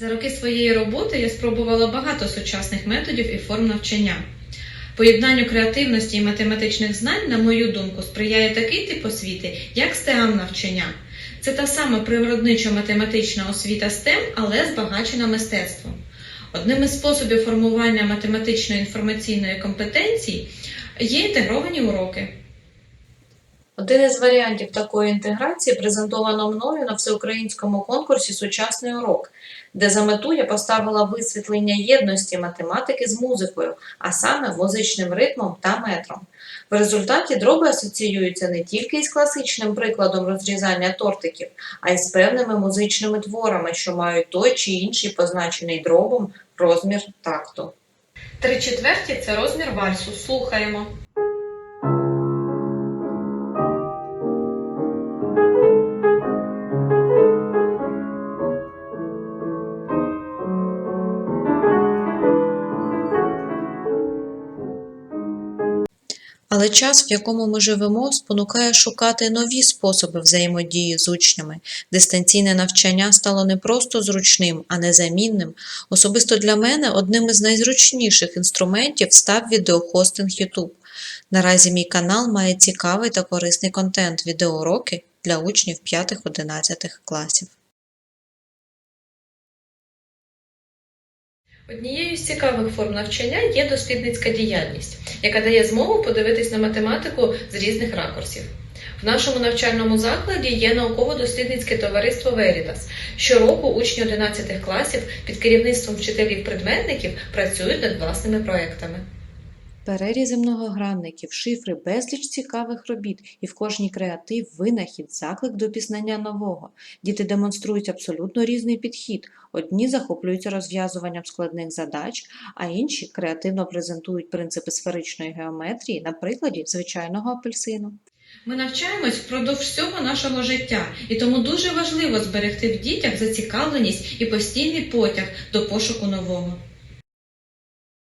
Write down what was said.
За роки своєї роботи я спробувала багато сучасних методів і форм навчання. Поєднанню креативності і математичних знань, на мою думку, сприяє такий тип освіти, як STEAM навчання. Це та сама природничо-математична освіта STEM, але збагачена мистецтвом. Одним із способів формування математичної інформаційної компетенції є інтегровані уроки. Один із варіантів такої інтеграції презентовано мною на всеукраїнському конкурсі Сучасний урок, де за мету я поставила висвітлення єдності математики з музикою, а саме музичним ритмом та метром. В результаті дроби асоціюються не тільки із класичним прикладом розрізання тортиків, а й з певними музичними творами, що мають той чи інший позначений дробом розмір такту. Три четверті це розмір вальсу. Слухаємо. Але час, в якому ми живемо, спонукає шукати нові способи взаємодії з учнями. Дистанційне навчання стало не просто зручним, а незамінним. Особисто для мене одним із найзручніших інструментів став відеохостинг YouTube. Наразі мій канал має цікавий та корисний контент відеоуроки для учнів 5-11 класів. Однією з цікавих форм навчання є дослідницька діяльність, яка дає змогу подивитись на математику з різних ракурсів. В нашому навчальному закладі є науково-дослідницьке товариство Veritas. Щороку учні 11 класів під керівництвом вчителів-предметників працюють над власними проектами. Перерізи многогранників, шифри, безліч цікавих робіт, і в кожній креатив, винахід, заклик до пізнання нового. Діти демонструють абсолютно різний підхід. Одні захоплюються розв'язуванням складних задач, а інші креативно презентують принципи сферичної геометрії на прикладі звичайного апельсину. Ми навчаємось впродовж всього нашого життя, і тому дуже важливо зберегти в дітях зацікавленість і постійний потяг до пошуку нового.